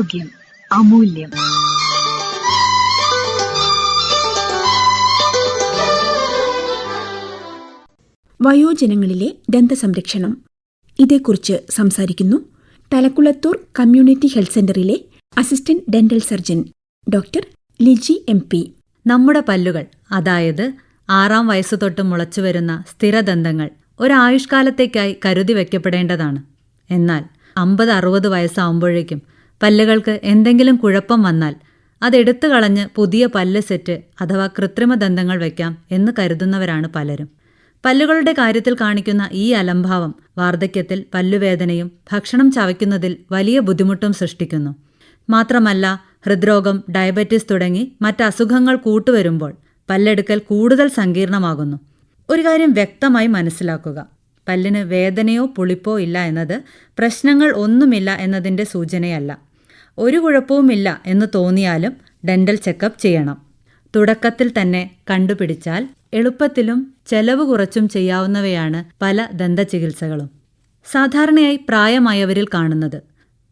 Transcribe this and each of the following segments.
ആരോഗ്യം അമൂല്യം. വയോജനങ്ങളിലെ ദന്ത സംരക്ഷണം ഇതേക്കുറിച്ച് സംസാരിക്കുന്നു തലക്കുളത്തൂർ കമ്മ്യൂണിറ്റി ഹെൽത്ത് സെന്ററിലെ assistant dental surgeon doctor Liji M P. നമ്മുടെ പല്ലുകൾ അതായത് ആറാം വയസ്സ് തൊട്ട് മുളച്ചുവരുന്ന സ്ഥിരദന്തങ്ങൾ ഒരായുഷ്കാലത്തേക്കായി കരുതി വയ്ക്കപ്പെടേണ്ടതാണ് എന്നാൽ അമ്പത് അറുപത് വയസ്സാവുമ്പോഴേക്കും പല്ലുകൾക്ക് എന്തെങ്കിലും കുഴപ്പം വന്നാൽ അതെടുത്തു കളഞ്ഞ് പുതിയ പല്ല് സെറ്റ് അഥവാ കൃത്രിമ ദന്തങ്ങൾ വയ്ക്കാം എന്ന് കരുതുന്നവരാണ് പലരും. പല്ലുകളുടെ കാര്യത്തിൽ കാണിക്കുന്ന ഈ അലംഭാവം വാർദ്ധക്യത്തിൽ പല്ലുവേദനയും ഭക്ഷണം ചവയ്ക്കുന്നതിൽ വലിയ ബുദ്ധിമുട്ടും സൃഷ്ടിക്കുന്നു. മാത്രമല്ല ഹൃദ്രോഗം ഡയബറ്റിസ് തുടങ്ങി മറ്റ് അസുഖങ്ങൾ കൂട്ടുവരുമ്പോൾ പല്ലെടുക്കൽ കൂടുതൽ സങ്കീർണമാകുന്നു. ഒരു കാര്യം വ്യക്തമായി മനസ്സിലാക്കുക. പല്ലിന് വേദനയോ പുളിപ്പോ ഇല്ല എന്നത് പ്രശ്നങ്ങൾ ഒന്നുമില്ല എന്നതിന്റെ സൂചനയല്ല. ഒരു കുഴപ്പവുമില്ല എന്ന് തോന്നിയാലും ഡെന്റൽ ചെക്കപ്പ് ചെയ്യണം. തുടക്കത്തിൽ തന്നെ കണ്ടുപിടിച്ചാൽ എളുപ്പത്തിലും ചെലവ് കുറച്ചും ചെയ്യാവുന്നവയാണ് പല ദന്തചികിത്സകളും. സാധാരണയായി പ്രായമായവരിൽ കാണുന്നത്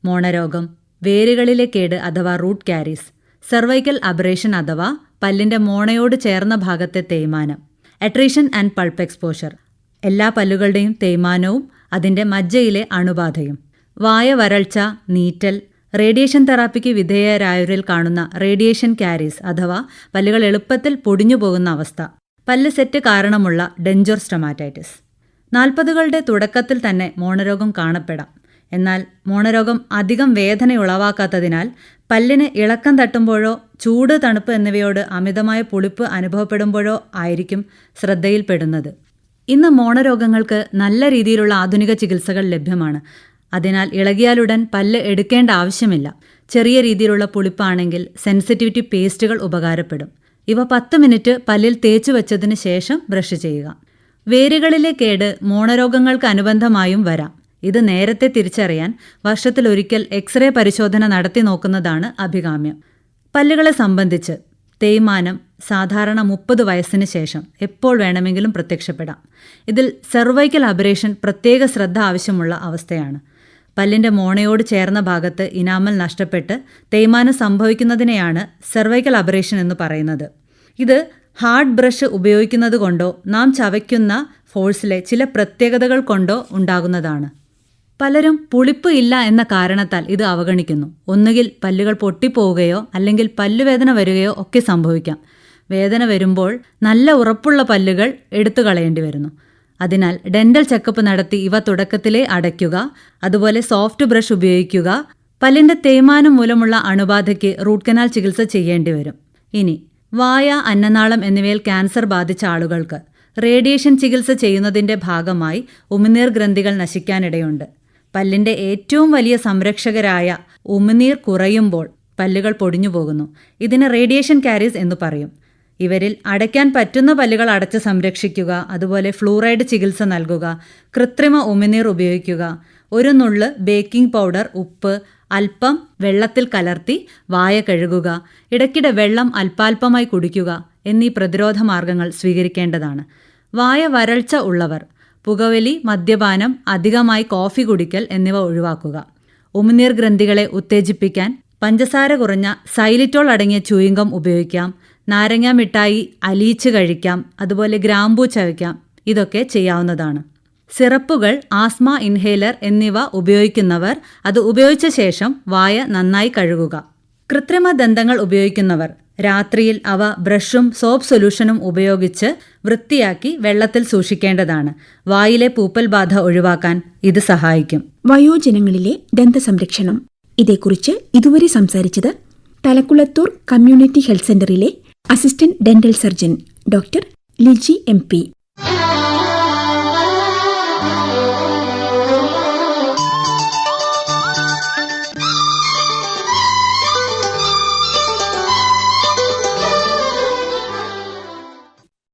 മോണരോഗം വേരുകളിലെ കേട് അഥവാ റൂട്ട് കാരീസ് സെർവൈക്കൽ അബറേഷൻ അഥവാ പല്ലിന്റെ മോണയോട് ചേർന്ന ഭാഗത്തെ തേയ്മാനം അട്രീഷൻ ആൻഡ് പൾപ്പ് എക്സ്പോഷർ. എല്ലാ പല്ലുകളുടെയും തേയ്മാനവും അതിന്റെ മജ്ജയിലെ അണുബാധയും. വായ വരൾച്ച നീറ്റൽ റേഡിയേഷൻ തെറാപ്പിക്ക് വിധേയരായവരിൽ കാണുന്ന റേഡിയേഷൻ കാരീസ് അഥവാ പല്ലുകൾ എളുപ്പത്തിൽ പൊടിഞ്ഞു പോകുന്ന അവസ്ഥ. പല്ല് സെറ്റ് കാരണമുള്ള ഡെഞ്ചോർ സ്റ്റൊമാറ്റൈറ്റിസ്. നാൽപ്പതുകളുടെ തുടക്കത്തിൽ തന്നെ മോണരോഗം കാണപ്പെടാം. എന്നാൽ മോണരോഗം അധികം വേദന ഉളവാക്കാത്തതിനാൽ പല്ലിന് ഇളക്കം തട്ടുമ്പോഴോ ചൂട് തണുപ്പ് എന്നിവയോട് അമിതമായ പുളിപ്പ് അനുഭവപ്പെടുമ്പോഴോ ആയിരിക്കും ശ്രദ്ധയിൽപ്പെടുന്നത്. ഇന്ന് മോണരോഗങ്ങൾക്ക് നല്ല രീതിയിലുള്ള ആധുനിക ചികിത്സകൾ ലഭ്യമാണ്. അതിനാൽ ഇളകിയാലുടൻ പല്ല് എടുക്കേണ്ട ആവശ്യമില്ല. ചെറിയ രീതിയിലുള്ള പുളിപ്പാണെങ്കിൽ സെൻസിറ്റിവിറ്റി പേസ്റ്റുകൾ ഉപകാരപ്പെടും. ഇവ പത്ത് മിനിറ്റ് പല്ലിൽ തേച്ചു വെച്ചതിന് ശേഷം ബ്രഷ് ചെയ്യുക. വേരുകളിലെ കേട് മോണരോഗങ്ങൾക്ക് അനുബന്ധമായും വരാം. ഇത് നേരത്തെ തിരിച്ചറിയാൻ വർഷത്തിലൊരിക്കൽ എക്സ്റേ പരിശോധന നടത്തി നോക്കുന്നതാണ് അഭികാമ്യം. പല്ലുകളെ സംബന്ധിച്ച് തേയ്മാനം സാധാരണ മുപ്പത് വയസ്സിന് ശേഷം എപ്പോൾ വേണമെങ്കിലും പ്രത്യക്ഷപ്പെടാം. ഇതിൽ സെർവൈക്കൽ അബറേഷൻ പ്രത്യേക ശ്രദ്ധ ആവശ്യമുള്ള അവസ്ഥയാണ്. പല്ലിന്റെ മോണയോട് ചേർന്ന ഭാഗത്ത് ഇനാമൽ നഷ്ടപ്പെട്ട് തേയ്മാനം സംഭവിക്കുന്നതിനെയാണ് സെർവൈക്കൽ അബറേഷൻ എന്ന് പറയുന്നത്. ഇത് ഹാർഡ് ബ്രഷ് ഉപയോഗിക്കുന്നത് കൊണ്ടോ നാം ചവയ്ക്കുന്ന ഫോഴ്സിലെ ചില പ്രത്യേകതകൾ കൊണ്ടോ ഉണ്ടാകുന്നതാണ്. പലരും പുളിപ്പ് ഇല്ല എന്ന കാരണത്താൽ ഇത് അവഗണിക്കുന്നു. ഒന്നുകിൽ പല്ലുകൾ പൊട്ടിപ്പോവുകയോ അല്ലെങ്കിൽ പല്ലുവേദന വരികയോ ഒക്കെ സംഭവിക്കാം. വേദന വരുമ്പോൾ നല്ല ഉറപ്പുള്ള പല്ലുകൾ എടുത്തു കളയേണ്ടി വരുന്നു. അതിനാൽ ഡെന്റൽ ചെക്കപ്പ് നടത്തി ഇവ തുടക്കത്തിലേ അടയ്ക്കുക അതുപോലെ സോഫ്റ്റ് ബ്രഷ് ഉപയോഗിക്കുക പല്ലിന്റെ തേയ്മാനം മൂലമുള്ള അണുബാധയ്ക്ക് റൂട്ട് കനാൽ ചികിത്സ ചെയ്യേണ്ടി വരും. ഇനി വായ അന്നനാളം എന്നിവയിൽ ക്യാൻസർ ബാധിച്ച ആളുകൾക്ക് റേഡിയേഷൻ ചികിത്സ ചെയ്യുന്നതിന്റെ ഭാഗമായി ഉമിനീർ ഗ്രന്ഥികൾ നശിക്കാനിടയുണ്ട്. പല്ലിന്റെ ഏറ്റവും വലിയ സംരക്ഷകരായ ഉമിനീർ കുറയുമ്പോൾ പല്ലുകൾ പൊടിഞ്ഞു പോകുന്നു ഇതിന് റേഡിയേഷൻ കാരീസ് എന്ന് പറയും. ഇവരിൽ അടയ്ക്കാൻ പറ്റുന്ന പല്ലുകൾ അടച്ച് സംരക്ഷിക്കുക അതുപോലെ ഫ്ലൂറൈഡ് ചികിത്സ നൽകുക കൃത്രിമ ഉമിനീർ ഉപയോഗിക്കുക ഒരു നുള്ള് ബേക്കിംഗ് പൗഡർ ഉപ്പ് അല്പം വെള്ളത്തിൽ കലർത്തി വായ കഴുകുക ഇടയ്ക്കിടെ വെള്ളം അല്പാൽപമായി കുടിക്കുക എന്നീ പ്രതിരോധ മാർഗങ്ങൾ സ്വീകരിക്കേണ്ടതാണ്. വായ വരൾച്ച ഉള്ളവർ പുകവലി മദ്യപാനം അധികമായി കോഫി കുടിക്കൽ എന്നിവ ഒഴിവാക്കുക. ഉമിനീർ ഗ്രന്ഥികളെ ഉത്തേജിപ്പിക്കാൻ പഞ്ചസാര കുറഞ്ഞ സൈലിറ്റോൾ അടങ്ങിയ ചൂയിങ്കം ഉപയോഗിക്കാം. നാരങ്ങ മിഠായി അലിയിച്ച് കഴിക്കാം അതുപോലെ ഗ്രാമ്പൂ ചവയ്ക്കാം ഇതൊക്കെ ചെയ്യാവുന്നതാണ്. സിറപ്പുകൾ ആസ്മ ഇൻഹേലർ എന്നിവ ഉപയോഗിക്കുന്നവർ അത് ഉപയോഗിച്ച ശേഷം വായ നന്നായി കഴുകുക. കൃത്രിമ ദന്തങ്ങൾ ഉപയോഗിക്കുന്നവർ രാത്രിയിൽ അവ ബ്രഷും സോപ്പ് സൊല്യൂഷനും ഉപയോഗിച്ച് വൃത്തിയാക്കി വെള്ളത്തിൽ സൂക്ഷിക്കേണ്ടതാണ്. വായിലെ പൂപ്പൽ ബാധ ഒഴിവാക്കാൻ ഇത് സഹായിക്കും. വയോജനങ്ങളിലെ ദന്തസംരക്ഷണം. ഇതേക്കുറിച്ച് ഇതുവരെ സംസാരിച്ചത് തലക്കുളത്തൂർ കമ്മ്യൂണിറ്റി ഹെൽത്ത് സെന്ററിലെ assistant dental surgeon doctor Liji M P.